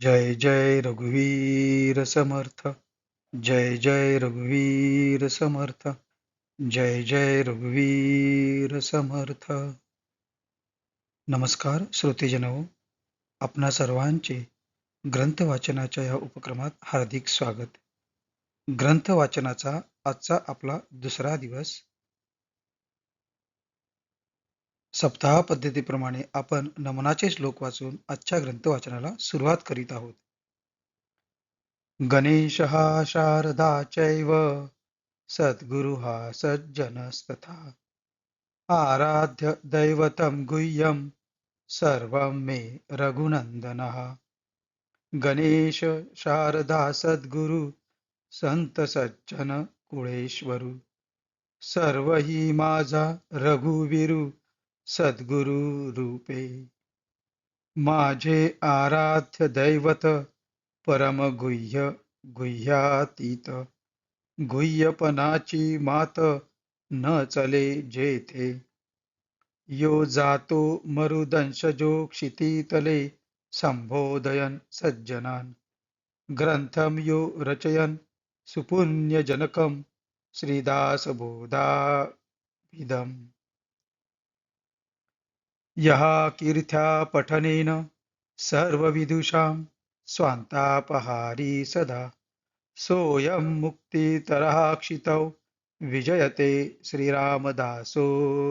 जय जय रघुवीर समर्थ जय जय रघुवीर समर्थ जय जय रघुवीर समर्थ. नमस्कार श्रोतेजनो आपणा सर्वांचे ग्रंथ वाचनाच्या या उपक्रमात हार्दिक स्वागत. ग्रंथ वाचनाचा आजचा आपला दुसरा दिवस सप्ताह पद्धतीप्रमाणे आपण नमनाचे श्लोक वाचून आजच्या ग्रंथ वाचनाला सुरुवात करीत आहोत. गणेश हा शारदा चैव सद्गुरु हा सज्जनस्तथा। आराध्य दैवतं गुह्यं सर्वं मे रघुनंदनः गणेश शारदा सद्गुरु संत सज्जन कुळेश्वरू। सर्व ही माझा रघुवीरू सद्गुरु रूपे। माझे आराध्य दैवत परम गुह्य गुह्यातीत। गुह्यपणाची मात न चले जेथे। यो जातो मरुदंशजो क्षितीतले संबोधयन सज्जनान। ग्रंथम यो रचयन सुपुण्यजनकम श्रीदासबोधाभिधम् यहा कीर्त्या पठनेन सर्वविदुषां स्वान्तापहारी सदा। सोऽयं मुक्तितरः क्षितौ विजयते श्रीरामदासो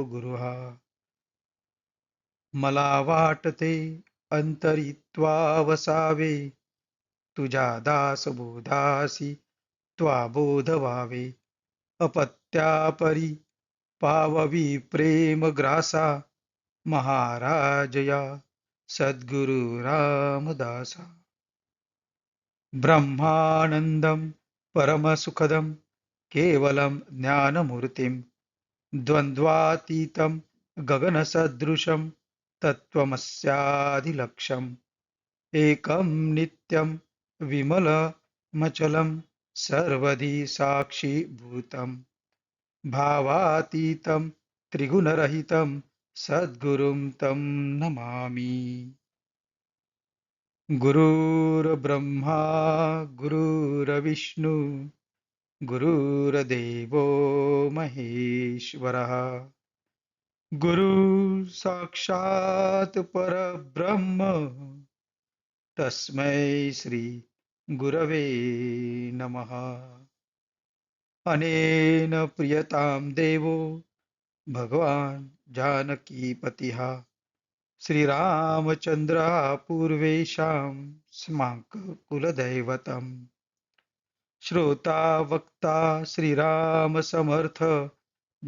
गुरुः मला वाटते अंतरित्वा वसावे तुझ्या दासबोधासी त्वा बोध व्हावे अपत्यापरी पाववी प्रेम ग्रासा महाराजया सद्गुरु रामदासा। ब्रह्मानन्दं परमसुखदं केवलं ज्ञानमूर्तिं। द्वन्द्वातीतं गगनसदृशं तत्त्वमस्यादिलक्ष्यम् एकं नित्यं विमलमचलं सर्वधि साक्षीभूतं भावातीतं त्रिगुणरहितं सद्गुरुं तं नमामि। गुरुर्ब्रह्मा गुरुर्विष्णु गुरुर्देवो महेश्वरः। गुरु साक्षात् परब्रह्म तस्मै श्री गुरवे नमः। अनेन प्रियतां देवो भगवान् जानकीपतिः श्रीरामचन्द्रः पूर्वेषां स्माककुलदैवतम् श्रोता वक्ता श्रीरामसमर्थ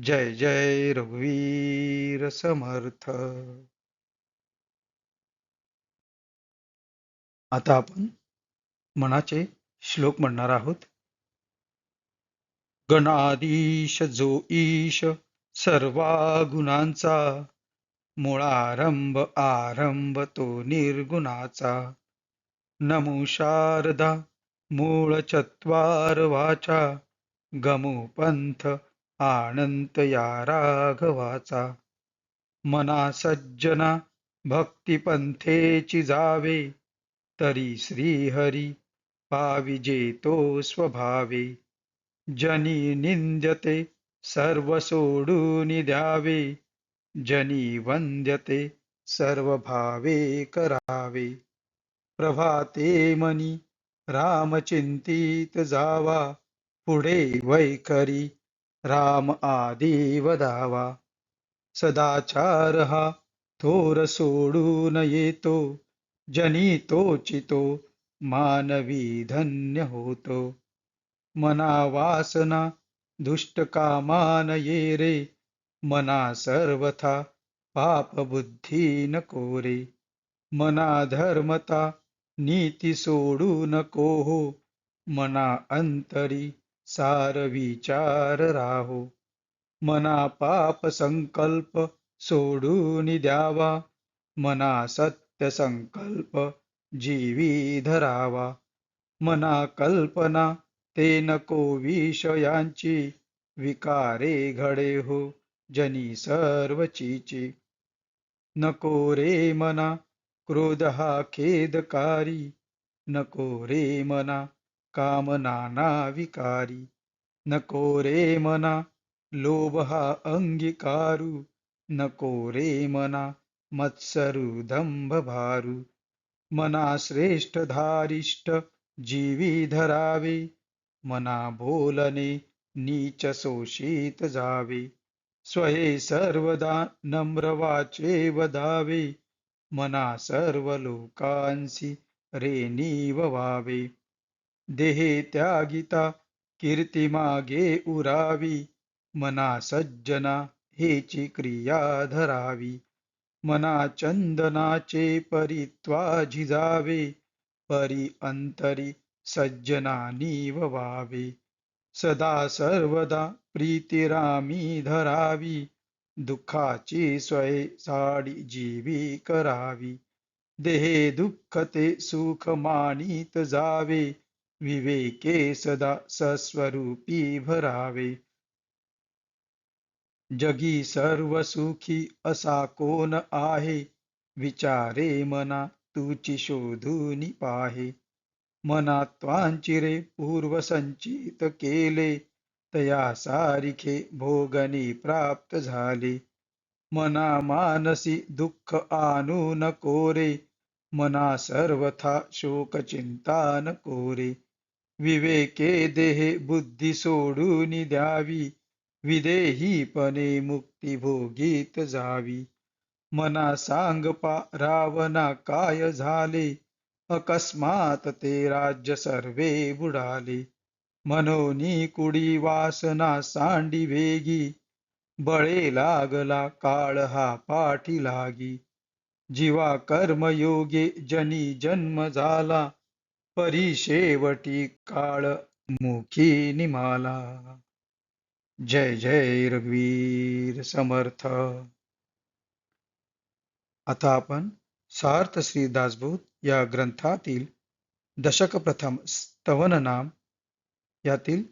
जय जय रघुवीर समर्थ। आता आपण मनाचे श्लोक म्हणणार आहोत। गणाधीश जो ईश सर्वा गुणांचा मुळारंभ आरंभ तो निर्गुणाचा. नमो शारदा मूळ चत्वार वाचा गमो पंथ आनंत या राघवाचा. मना सज्जना भक्तिपंथेची जावे तरी श्रीहरी पाविजेतो स्वभावे. जनी निंद्यते सर्व सोडून द्यावे. जनी वंद्यते सर्व भावे करावे. प्रभाते मनी रामचिंतित जावा. पुढे वैखरी राम आदी वदावा सदाचार हा थोर सोडून येतो. जनी तोचितो मानवी धन्य होतो. मना वासना दुष्ट कामान ये रे मना सर्वथा पाप बुद्धी नको रे मना धर्मता नीती सोडू नको हो मना अंतरी सार विचार राहो। मना पाप संकल्प सोडून द्यावा मना सत्य संकल्प जीवी धरावा। मना कल्पना ते नको विषयांची विकारे घडे हो जनी सर्वचीची नको रे मना क्रोध हा खेदकारी नको रे मना कामनाना विकारी. नको रे मना लोभ हा अंगीकारू नको रे मना मत्सरू दंभ भारू. मना श्रेष्ठ धारिष्ट जीवी धरावे मना बोलणे नीच शोषित जावे. स्वहे सर्वदा नम्र वाचे वदावे. मना सर्व लोकांसी रे नीव व्हावे देहे त्यागिता कीर्ती मागे उरावी. मना सज्जना हेची क्रिया धरावी. मना चंदनाचे परित्वा झिजावे परी अंतरी सज्जनानी व्हावे सदा सर्वदा प्रीतिरामी धरावी दुःखाची स्वय साडी जीवी करावी. देहे दुःख ते सुख मानित जावे विवेके सदा सस्वरूपी भरावे. जगी सर्व सुखी असा कोण आहे? विचारे मना तुची शोधून पाहे. मनात्वांचिरे पूर्व संचित केले तया सारिखे भोगनी प्राप्त झाले. मना मानसी दुःख आणू न कोरे मना सर्वथा शोक चिंता न कोरे. विवेके देहे बुद्धी सोडून द्यावी विदेहीपणे मुक्ती भोगीत जावी. मना सांग पा रावणा काय झाले अकस्मात ते राज्य सर्वे बुडाले। मनोनी कुडी वासना सांडी वेगी। बळे लागला काळ हा पाठी लागी। जीवा कर्मयोगे जनी जन्म झाला। परी शेवटी काळ मुखी निमाला। जय जय रघुवीर समर्थ। आता आपण सार्थ श्री दासबोध या ग्रंथातील दशक प्रथम स्तवन नाम यातील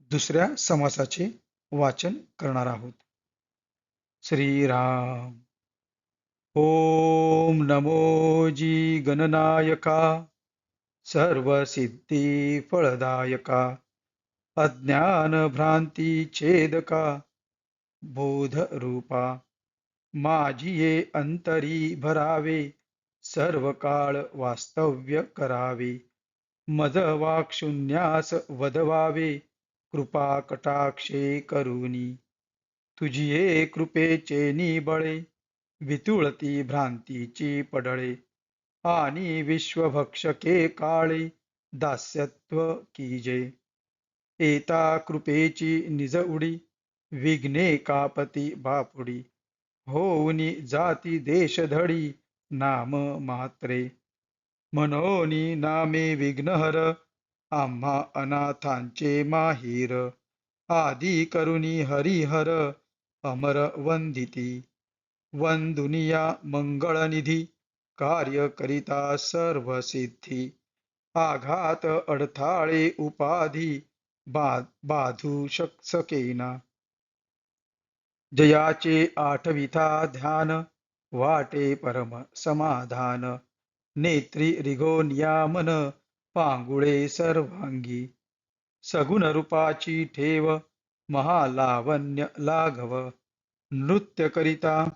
दुसऱ्या समासाचे वाचन करणार आहोत. श्रीराम. ओम नमो जी गणनायका सर्वसिद्धी फळदायका अज्ञान भ्रांती छेदका बोध रूपा माझीये अंतरी भरावे सर्व काळ वास्तव्य करावे. मद वाक्षुन्यास वदवावे कृपा कटाक्षे करुणी तुझी कृपेचे निबळे वितुळती भ्रांतीची पडळे. आणि विश्वभक्षके काळे दास्यत्व कीजे एता कृपेची निज उडी विघ्ने कापती बापुडी. होऊनी जाती देश धडी नाम मात्रे. मनोनी नामे विघ्नहर आम्हा अनाथांचे माहीर. आदी करुणी हरिहर अमर वंदिती. वंदुनिया मंगळनिधी कार्य करिता सर्व सिद्धी आघात अडथाळे उपाधी बाधू शक सकेना. जयाचे आठविता ध्यान वाटे परम समाधान. नेत्री रिगोनियामन पांगुळे सर्वांगी. सगुण रूपाची ठेव महालावण्य लाघव. नृत्य करिता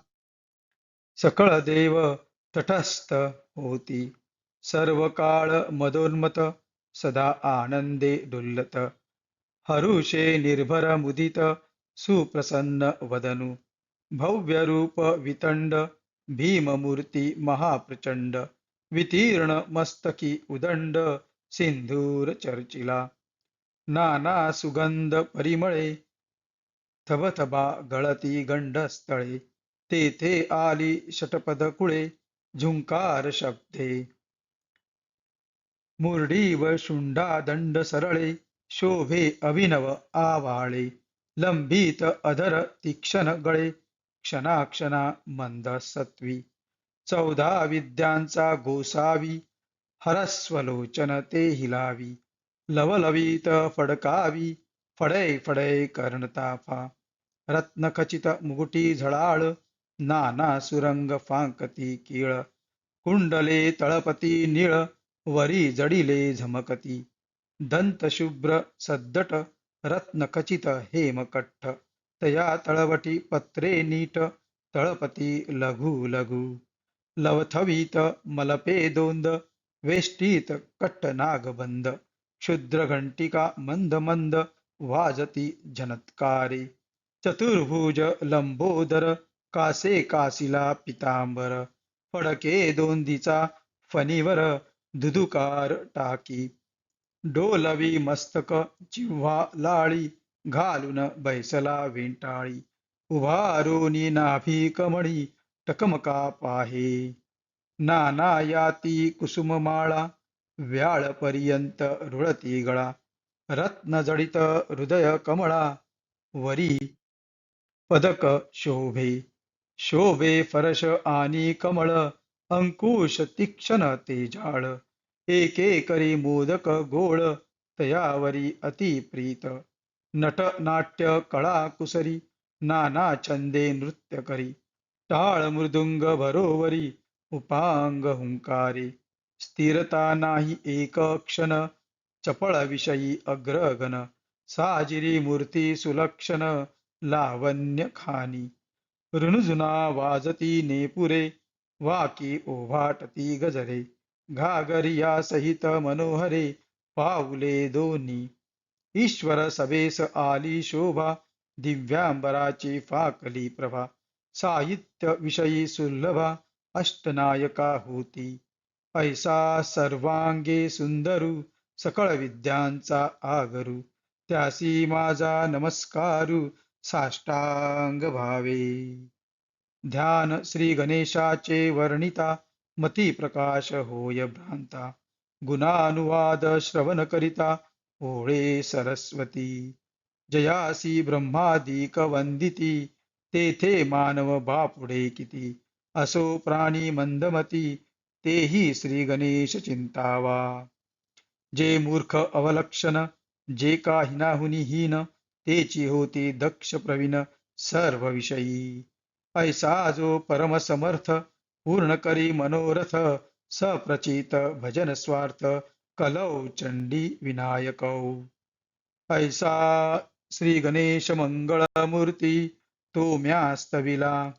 सकळ देव तटस्थ होती. सर्व काळ मदोन्मत सदा आनंदे डुल्लत हरुषे निर्भर मुदित सुप्रसन्न वदनु भव्य रूप वितंड भीममूर्ती महाप्रचंड वितीर्ण मस्तकी उदंड सिंधूर चर्चिला नाना सुगंध परिमळे थबथबा गळती गंडस्थळे तेथे आली षटपद कुळे झुंकार शब्दे मुरडी व शुंडा दंड सरळे शोभे अभिनव आवाळे लंबित अधर तीक्षण गळे क्षणाक्षणा मंद सत्वी चौदा विद्यांचा गोसावी हरस्वलोचन ते हिलावी. लवलवीत फडकावी फडे फडे कर्णताफा रत्नखचित मुगुटी झळाळ नाना सुरंग फांकती किळ. कुंडले तळपती निळ वरी जडिले झमकती. दंतशुभ्र सद्दट रत्नखचित हेमकट्ट तया तळवटी पत्रे नीट तळपती लघु लघु लवथवीत मलपे दोंद वेष्टीत कट्ट नागबंद क्षुद्र घंटिका मंद मंद वाजती जनत्कारी चतुर्भुज लंबोदर कासे कासिला पितांबर फडके दोंदीचा फणीवर दुदुकार टाकी डोलवी मस्तक जिव्हा लाळी घालून बैसला वेंटाळी. उभारोनी नाभी कमळी टकमका पाहे. नाना याती कुसुममाळा व्याळ पर्यंत रुळती गळा. रत्न जडित हृदय कमळा वरी पदक शोभे. शोभे फरश आणि कमळ अंकुश तीक्ष्ण तेजाळ. एके करी मोदक गोळ तयावरी अति प्रीत. नट नाट्य कळा कुसरी नाना छंदे नृत्य करी. टाळ मृदुंग भरोवरी उपांग हुंकारी. स्थिरता नाही एक क्षण चपळ विषयी अग्रगण. साजिरी मूर्ती सुलक्षण लावण्य खानी. ऋणजुना वाजती नेपुरे वाकी ओभाटती गजरे. घागरिया सहित मनोहरे पाऊले दोन्ही. ईश्वर सभेस आली शोभा दिव्यांबराची फाकली प्रभा. साहित्य विषयी सुलभा अष्टनायका होती. ऐसा सर्वांगे सुंदरू सकळ विद्यांचा आगरू. त्यासी माझा नमस्कारू साष्टांग भावे. ध्यान श्री गणेशाचे वर्णिता मती प्रकाश होय भ्रांता गुणानुवाद श्रवण करिता होळे सरस्वती. जयासी ब्रह्मादिक वंदिती तेथे मानव बापुढे किती. असो प्राणी मंदमती तेही श्री गणेश चिंतावा. जे मूर्ख अवलक्षण जे का हिनाहुनी हीन तेची होती दक्ष प्रवीण सर्व विषयी ऐसा जो परम समर्थ पूर्ण करी मनोरथ सप्रचित भजन स्वार्थ कलौ चंडी विनायकौ। ऐसा श्री गणेश मंगळ मूर्ती तो म्यास्तविला।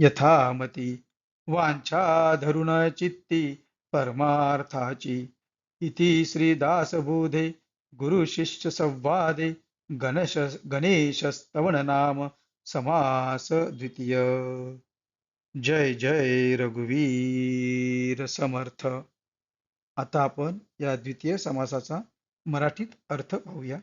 यथामती वांछा धरुण चित्ती परमार्थाची। इति श्री दासबोधे गुरु शिष्य संवादे गणेश गणेश स्तवन नाम समास द्वितीय। जय जय रघुवीर समर्थ. आता आपण या द्वितीय समासाचा मराठीत अर्थ पाहूया.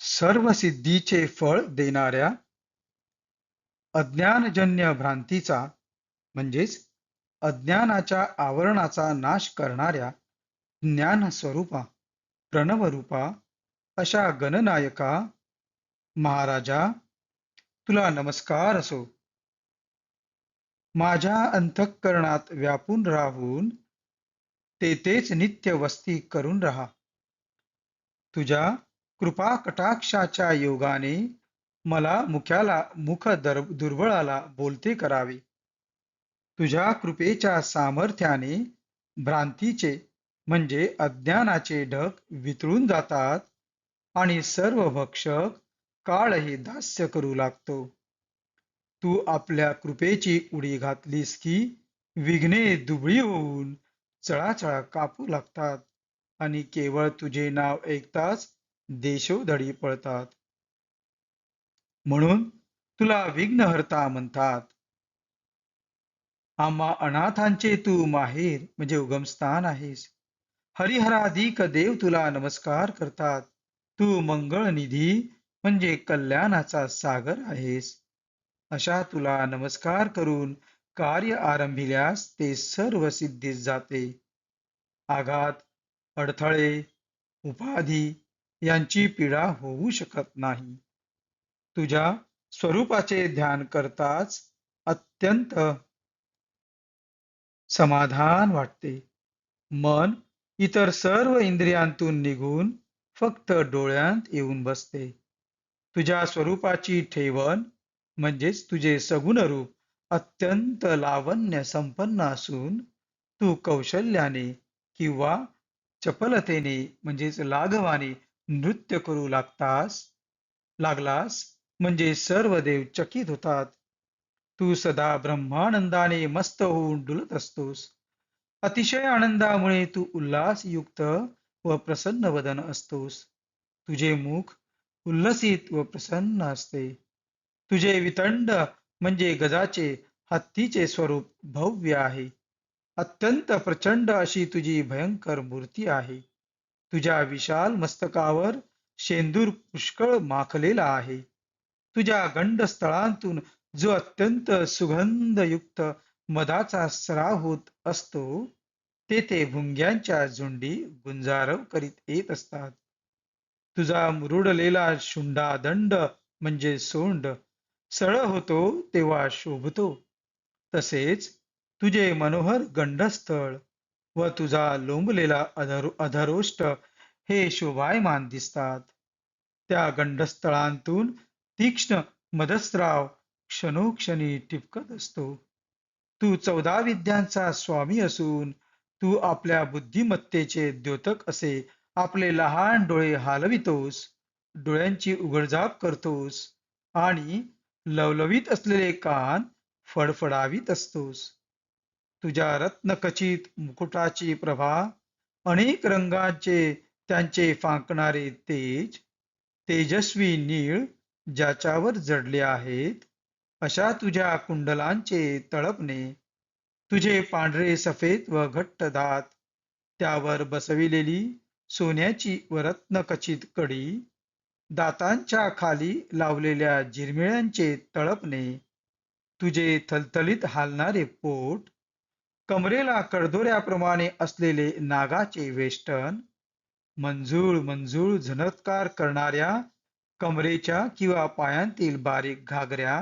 सर्व सिद्धीचे फळ देणाऱ्या अज्ञानजन्य भ्रांतीचा म्हणजेच अज्ञानाच्या आवरणाचा नाश करणाऱ्या ज्ञान स्वरूपा प्रणवरूपा अशा गणनायका महाराजा तुला नमस्कार असो. माझ्या अंतःकरणात व्यापून राहून तेथेच नित्य वस्ती करून राहा. तुझ्या कृपा कटाक्षाच्या योगाने मला मुख्याला मुख दर दुर्बळाला बोलते करावे. तुझ्या कृपेच्या सामर्थ्याने भ्रांतीचे म्हणजे अज्ञानाचे ढग वितळून जातात आणि सर्व भक्षक काळही दास्य करू लागतो. तू आपल्या कृपेची उडी घातलीस की विघ्ने दुबळी होऊन चळाचळा कापू लागतात आणि केवळ तुझे नाव ऐकताच देशोधडी पळतात. म्हणून तुला विघ्नहर्ता म्हणतात. आम्हा अनाथांचे तू माहेर म्हणजे उगमस्थान आहेस. हरिहराधिक देव तुला नमस्कार करतात. तू मंगळ निधी म्हणजे कल्याणाचा सागर आहेस. अशा तुला नमस्कार करून कार्य आरंभिल्यास ते सर्व सिद्धीस जाते. आघात अडथळे उपाधी यांची पीडा होऊ शकत नाही. तुझ्या स्वरूपाचे ध्यान करताच अत्यंत समाधान वाटते. मन इतर सर्व इंद्रियांतून निघून फक्त डोळ्यांत येऊन बसते. तुझ्या स्वरूपाची ठेवण म्हणजेच तुझे सगुण रूप अत्यंत लावण्य संपन्न असून तू कौशल्याने किंवा चपलतेने म्हणजेच लाघवाने नृत्य करू लागतास लागलास म्हणजे सर्व देव चकित होतात. तू सदा ब्रह्मानंदाने मस्त होऊन डुलत असतोस. अतिशय आनंदामुळे तू उल्हासयुक्त व प्रसन्न वदन असतोस. तुझे मुख उल्लसित व प्रसन्न असते. तुझे वितंड म्हणजे गजाचे हत्तीचे स्वरूप भव्य आहे. अत्यंत प्रचंड अशी तुझी भयंकर मूर्ती आहे. तुझ्या विशाल मस्तकावर शेंदूर पुष्कळ माखलेला आहे. तुझ्या गंडस्थळांतून जो अत्यंत सुगंधयुक्त मदाचा स्राव होत असतो तेथे भुंग्यांच्या झुंडी गुंजारव करीत येत असतात. तुझा मुरुडलेला शुंडा दंड म्हणजे सोंड. सळ होतो तेव्हा शोभतो. तसेच तुझे मनोहर गंडस्थळ व तुझा लोंबलेला अधरो अधरोष्ट हे शोभायमान दिसतात. त्या गंडस्थळांतून तीक्ष्ण मदस्राव क्षणोक्षणी टिपकत असतो. तू चौदा विद्यांचा स्वामी असून तू आपल्या बुद्धिमत्तेचे द्योतक असे आपले लहान डोळे हालवितोस डोळ्यांची उघडझाप करतोस आणि लवलवीत असलेले कान फडफडावीत असतोस. तुझ्या रत्नखचित मुकुटाची प्रभा अनेक रंगांचे त्यांचे फांकणारे तेज तेजस्वी नीळ ज्याच्यावर जडले आहेत अशा तुझ्या कुंडलांचे तळपणे. तुझे पांढरे सफेद व घट्ट दात त्यावर बसविलेली सोन्याची व रत्नखचित कडी दातांच्या खाली लावलेल्या झिरमिळ्यांचे तळपणे तुझे थलथलीत हालणारे पोट कमरेला कडदोऱ्याप्रमाणे असलेले नागाचे वेष्टन मंजूळ मंजूळ झनत्कार करणाऱ्या कमरेच्या किंवा पायांतील बारीक घागऱ्या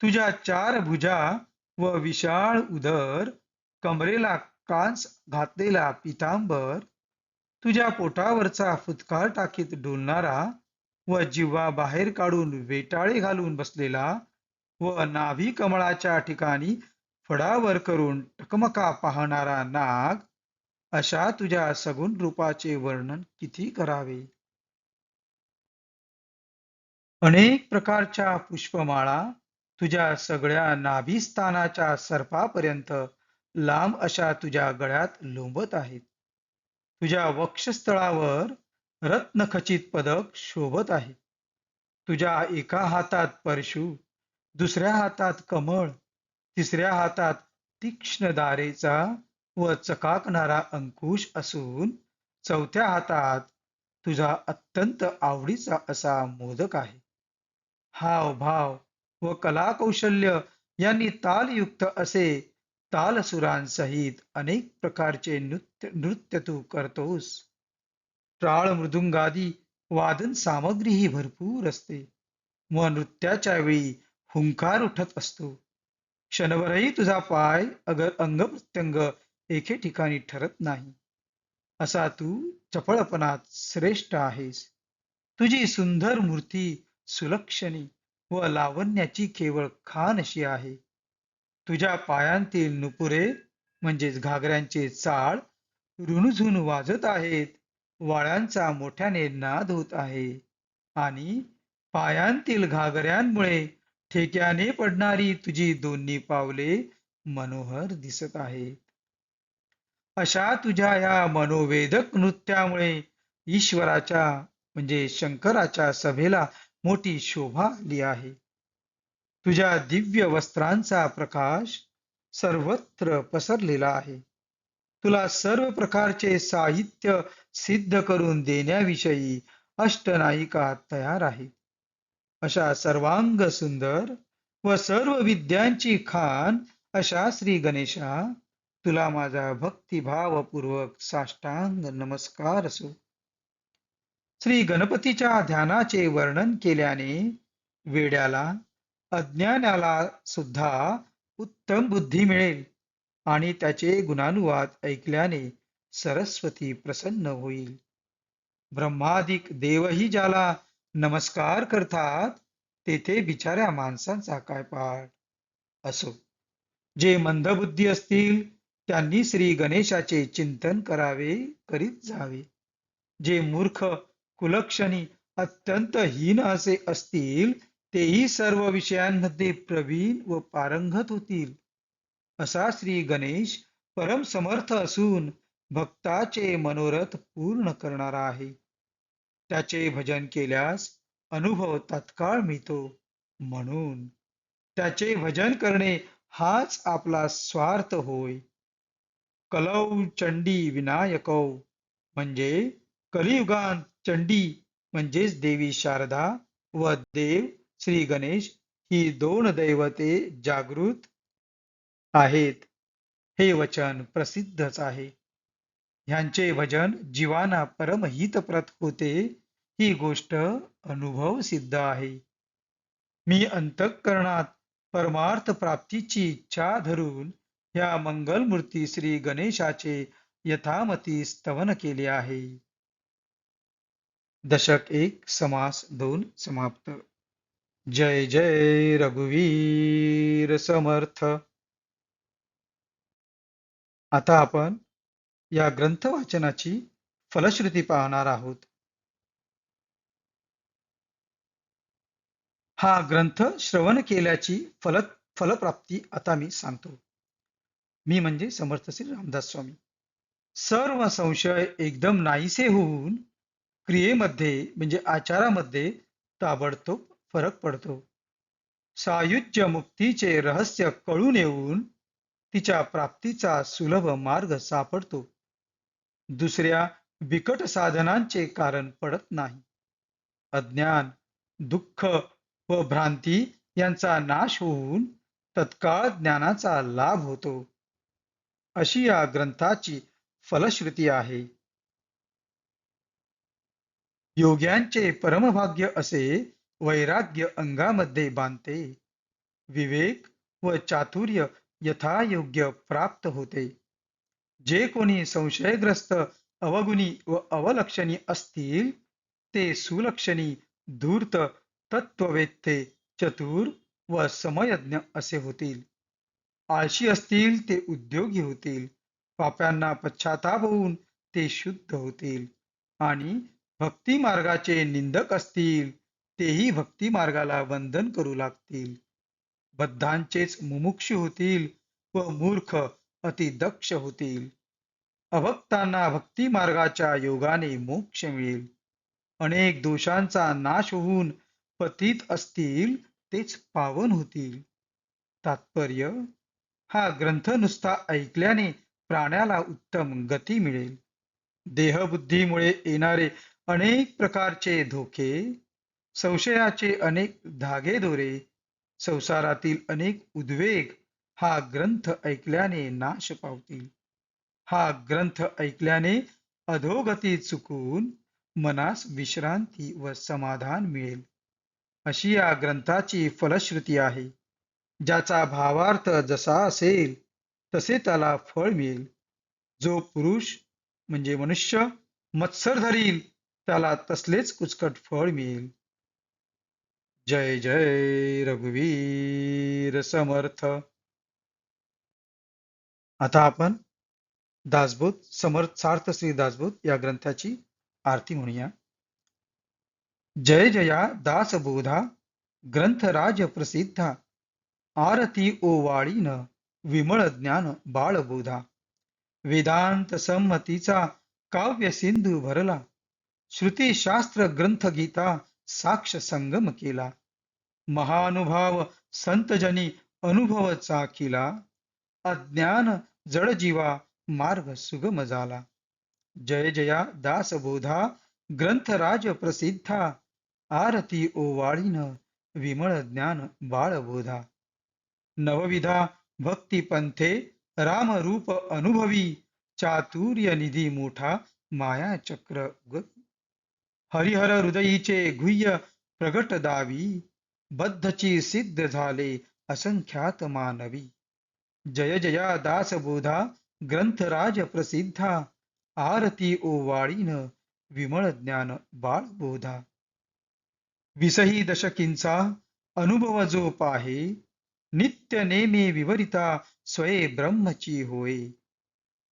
तुझ्या चार भुजा व विशाळ उदर कमरेला कांस घातलेला पितांबर तुझ्या पोटावरचा फुतकार टाकीत डोलणारा व जिव्हा बाहेर काढून वेटाळे घालून बसलेला व नाभी कमळाच्या ठिकाणी फडावर करून टकमका पाहणारा नाग अशा तुझ्या सगुण रूपाचे वर्णन किती करावे? अनेक प्रकारच्या पुष्पमाळा तुझ्या सगळ्या नाभिस्थानाच्या सर्पापर्यंत लांब अशा तुझ्या गळ्यात लोंबत आहेत. तुझ्या वक्षस्थळावर रत्नखचित पदक शोभत आहे. तुझ्या एका हातात परशु दुसऱ्या हातात कमळ तिसऱ्या हातात तीक्ष्ण दारेचा व चकाकणारा अंकुश असून चौथ्या हातात तुझा अत्यंत आवडीचा असा मोदक आहे. हावभाव व कलाकौशल्य यांनी तालयुक्त असे तालसुरांसहित अनेक प्रकारचे नृत्य नृत्य तू करतोस. टाळ मृदुंगादी वादन सामग्रीही भरपूर असते. व नृत्याच्या वेळी हुंकार उठत असतो. क्षणभरही तुझा पाय अगर अंग प्रत्यंग एके ठिकाणी ठरत नाही. असा तू चपळपणात श्रेष्ठ आहेस. तुझी सुंदर मूर्ती सुलक्षणी व लावण्याची केवळ खान अशी आहे. तुझ्या पायांतील नुपुरे म्हणजेच घागऱ्यांचे चाळ रुणझुण वाजत आहेत. वाळ्यांचा मोठ्याने नाद होत आहे. आणि पायांतील घागऱ्यांमुळे ठेक्याने पडणारी तुझी दोन्ही पावले मनोहर दिसत आहेत. अशा तुझ्या या मनोवेदक नृत्यामुळे ईश्वराच्या म्हणजे शंकराच्या सभेला मोठी शोभा आली आहे. तुझ्या दिव्य वस्त्रांचा प्रकाश सर्वत्र पसरलेला आहे. तुला सर्व प्रकारचे साहित्य सिद्ध करून देण्याविषयी अष्टनायिका तयार आहे अशा सर्वांग सुंदर व सर्व विद्यांची खान अशा श्री गणेशा तुला माझा भक्तिभावपूर्वक साष्टांग नमस्कार असो. श्री गणपतीच्या ध्यानाचे वर्णन केल्याने वेड्याला अज्ञानाला सुद्धा उत्तम बुद्धी मिळेल आणि त्याचे गुणानुवाद ऐकल्याने सरस्वती प्रसन्न होईल. ब्रह्माधिक देवही ज्याला नमस्कार करतात तेथे बिचाऱ्या माणसांचा काय पाठ असो. जे मंदबुद्धी असतील त्यांनी श्री गणेशाचे चिंतन करावे करीत जावे. जे मूर्ख कुलक्षणी अत्यंत हीन असे असतील तेही सर्व विषयांमध्ये प्रवीण व पारंगत होतील. असा श्री गणेश परम समर्थ असून भक्ताचे मनोरथ पूर्ण करणारा आहे. त्याचे भजन केल्यास अनुभव तत्काळ मिळतो. म्हणून त्याचे भजन करणे हाच आपला स्वार्थ होय. कलौ चंडी विनायकौ म्हणजे कलियुगात चंडी म्हणजेच देवी शारदा व देव श्री गणेश ही दोन दैवते जागृत आहेत. हे वचन प्रसिद्धच आहे. ह्यांचे भजन जीवाना परमहितप्रत होते. ही गोष्ट अनुभव सिद्ध आहे. मी अंतःकरणात परमार्थ प्राप्तीची इच्छा धरून या मंगलमूर्ती श्री गणेशाचे यथामती स्तवन केले आहे. दशक एक समास दोन समाप्त. जय जय रघुवीर समर्थ. आता आपण या ग्रंथ वाचनाची फलश्रुती पाहणार आहोत. हा ग्रंथ श्रवण केल्याची फल फलप्राप्ती आता मी सांगतो. मी म्हणजे समर्थ श्री रामदास स्वामी. सर्व संशय एकदम नाहीसे होऊन क्रियेमध्ये म्हणजे आचारामध्ये ताबडतोब फरक पडतो. सायुज्य मुक्तीचे रहस्य कळून येऊन तिच्या प्राप्तीचा सुलभ मार्ग सापडतो. दुसऱ्या बिकट साधनांचे कारण पडत नाही. अज्ञान दुःख व भ्रांती यांचा नाश होऊन तत्काळ ज्ञानाचा लाभ होतो. अशी या ग्रंथाची फलश्रुती आहे. योग्यांचे परमभाग्य असे वैराग्य अंगामध्ये बांधते. विवेक व चातुर्य यथायोग्य प्राप्त होते. जे कोणी संशयग्रस्त अवगुणी व अवलक्षणी असतील, ते सुलक्षणी, धूर्त तत्ववेत्ते चतुर व समयज्ञ असे होतील. आळशी असतील, ते उद्योगी होतील. पाप्यांना पश्चाताप होऊन ते शुद्ध होतील. आणि भक्ती मार्गाचे निंदक असतील तेही भक्ती मार्गाला वंदन करू लागतील. बद्धांचेच मुमुक्ष होतील व मूर्ख अतिदक्ष होतील. अभक्तांना भक्ती मार्गाच्या योगाने मोक्ष मिळेल. अनेक दोषांचा नाश होऊन पतित असतील तेच पावन होतील. तात्पर्य हा ग्रंथ नुसता ऐकल्याने प्राण्याला उत्तम गती मिळेल. देहबुद्धीमुळे येणारे अनेक प्रकारचे धोके संशयाचे अनेक धागेदोरे संसारातील अनेक उद्वेग हा ग्रंथ ऐकल्याने नाश पावतील. हा ग्रंथ ऐकल्याने अधोगती चुकून मनास विश्रांती व समाधान मिळेल. अशी या ग्रंथाची फलश्रुती आहे. ज्याचा भावार्थ जसा असेल तसे त्याला फळ मिळेल. जो पुरुष म्हणजे मनुष्य मत्सर धरील त्याला तसलेच कुचकट फळ मिळेल. जय जय रघुवीर समर्थ. आता आपण दासबोध समर्थ सार्थ श्री दासबोध या ग्रंथाची आरती म्हणूया. जय जया दासबोधा ग्रंथराज प्रसिद्धा आरती ओवाळीन विमळ ज्ञान बाळबोधा वेदांत संमतीचा काव्य सिंधू भरला श्रुती शास्त्र ग्रंथ गीता साक्ष संगम केला. महानुभाव संतजनी अनुभव चाकिला अज्ञान जडजीवा मार्ग सुगम झाला. जय जया दासबोधा ग्रंथराज प्रसिद्धा. आरती ओवाळीन विमळ ज्ञान बाळबोधा नवविधा भक्तिपंथे राम रामरूप अनुभवी. चातुर्य निधी मोठा माया चक्र हरिहर हृदयीचे गुह्य प्रगट दावी बद्धची सिद्ध झाले असंख्यात मानवी. जय जया दासबोधा ग्रंथराज प्रसिद्धा आरती ओवाळीन विमळ ज्ञान बाळबोधा विसही दशकींचा अनुभव जो पाहे नित्य नेमे विवरिता स्वये ब्रह्मची होय.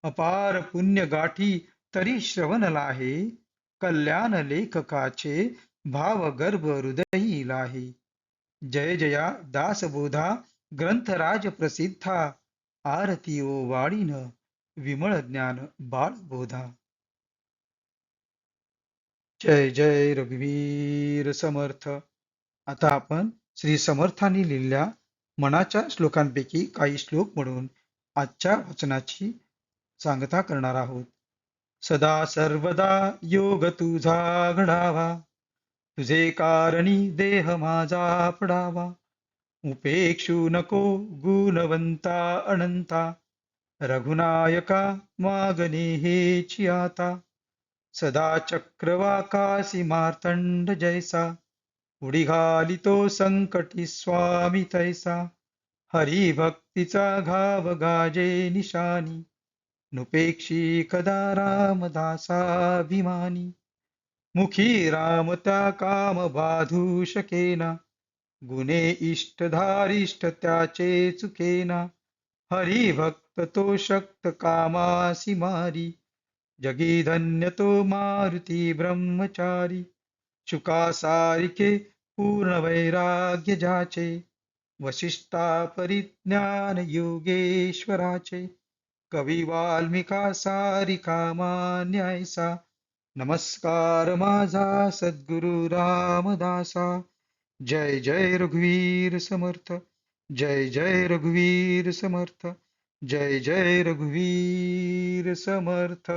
अपार पुण्य गाठी तरी श्रवण लाहे कल्याण लेखकाचे भाव गर्भ हृदयी लाही जय जया दासबोधा ग्रंथराज प्रसिद्धा आरती ओ वाणीन विमळ ज्ञान बाळबोधा जय जय रघुवीर समर्थ. आता आपण श्री समर्थांनी लिहिलेल्या मनाच्या श्लोकांपैकी काही श्लोक म्हणून आजच्या वचनाची सांगता करणार आहोत. सदा सर्वदा योग तुझा घडावा. तुझे कारणी देह माझा पडावा उपेक्षू नको गुणवंता अनंता. रघुनायका मागणे हे आता सदा चक्रवाकासी मार्तंड जैसा. उडीघालितो संकटी स्वामी तैसा. हरिभक्तीचा घाव गाजे निशानी. नुपेक्षी कदा रामदासाभिमानी मुखी राम त्या काम बाधू शकेना गुणे इष्टधारिष्ट त्याचे चुकेना। हरिभक्त तो शक्त कामासी मारी। जगी धन्य तो मारुती ब्रह्मचारी। शुका सारिके पूर्ण वैराग्य जाचे। वशिष्ठा परिज्ञान योगेश्वराचे। कवी वाल्मिका सारिका मान्यायसा नमस्कार माझा सद्गुरु रामदासा। जय जय रघुवीर समर्थ। जय जय रघुवीर समर्थ। जय जय रघुवीर समर्थ।